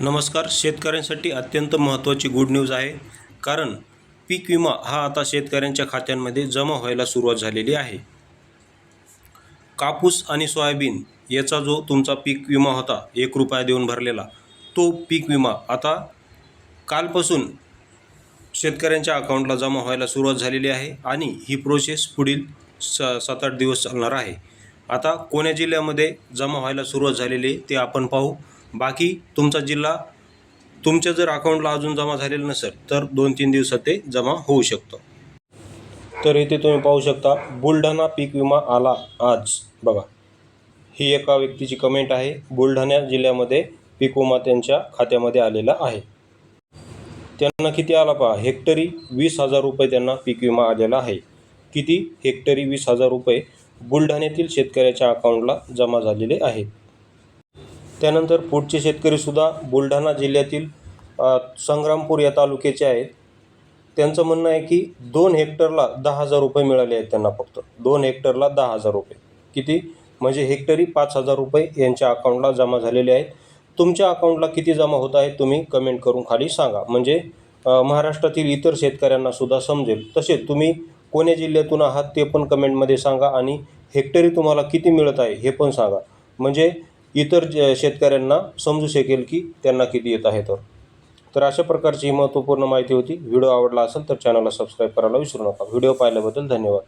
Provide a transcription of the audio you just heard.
नमस्कार. शेतकऱ्यांसाठी अत्यंत महत्त्वाची गुड न्यूज आहे. कारण पीक विमा हा आता शेतकऱ्यांच्या खात्यांमध्ये जमा व्हायला सुरुवात झालेली आहे. कापूस आणि सोयाबीन याचा जो तुमचा पीक विमा होता एक रुपया देऊन भरलेला तो पीक विमा आता कालपासून शेतकऱ्यांच्या अकाउंटला जमा व्हायला सुरुवात झालेली आहे आणि ही प्रोसेस पुढील स सात आठ दिवस चालणार आहे. आता कोण्या जिल्ह्यामध्ये जमा व्हायला सुरुवात झालेली ते आपण पाहू. बाकी तुमचा जिल्हा तुमच्या जर अकाउंटला अजून जमा झालेलं नसेल तर दोन तीन दिवसात ते जमा होऊ शकतं. तर इथे तुम्ही पाहू शकता बुलढाणा पीक विमा आला आज. बघा ही एका व्यक्तीची कमेंट आहे. बुलढाणा जिल्ह्यामध्ये पीक विमा त्यांच्या खात्यामध्ये आलेला आहे. त्यांना किती आला पहा? हेक्टरी वीस हजार रुपये त्यांना पीक विमा आलेला आहे. किती? हेक्टरी वीस हजार रुपये बुलढाण्यातील शेतकऱ्याच्या अकाउंटला जमा झालेले आहेत त्यानंतर पुढचे शेतकरीसुद्धा बुलढाणा जिल्ह्यातील संग्रामपूर या तालुक्याचे आहेत. त्यांचं म्हणणं आहे की दोन हेक्टरला दहा हजार रुपये मिळाले आहेत त्यांना फक्त. दोन हेक्टरला दहा हजार रुपये. किती? म्हणजे हेक्टरी पाच हजार रुपये यांच्या अकाउंटला जमा झालेले आहेत. तुमच्या अकाउंटला किती जमा होत आहे तुम्ही कमेंट करून खाली सांगा. म्हणजे महाराष्ट्रातील इतर शेतकऱ्यांना सुद्धा समजेल. तसेच तुम्ही कोण्या जिल्ह्यातून आहात ते पण कमेंटमध्ये सांगा आणि हेक्टरी तुम्हाला किती मिळत आहे हे पण सांगा. म्हणजे इतर जे शेतकऱ्यांना समजू शकेल की त्यांना किती येत आहे तर. तर अशा प्रकारची महत्त्वपूर्ण माहिती होती. व्हिडिओ आवडला असेल तर चॅनलला सबस्क्राईब करायला विसरू नका. व्हिडिओ पाहिल्याबद्दल धन्यवाद.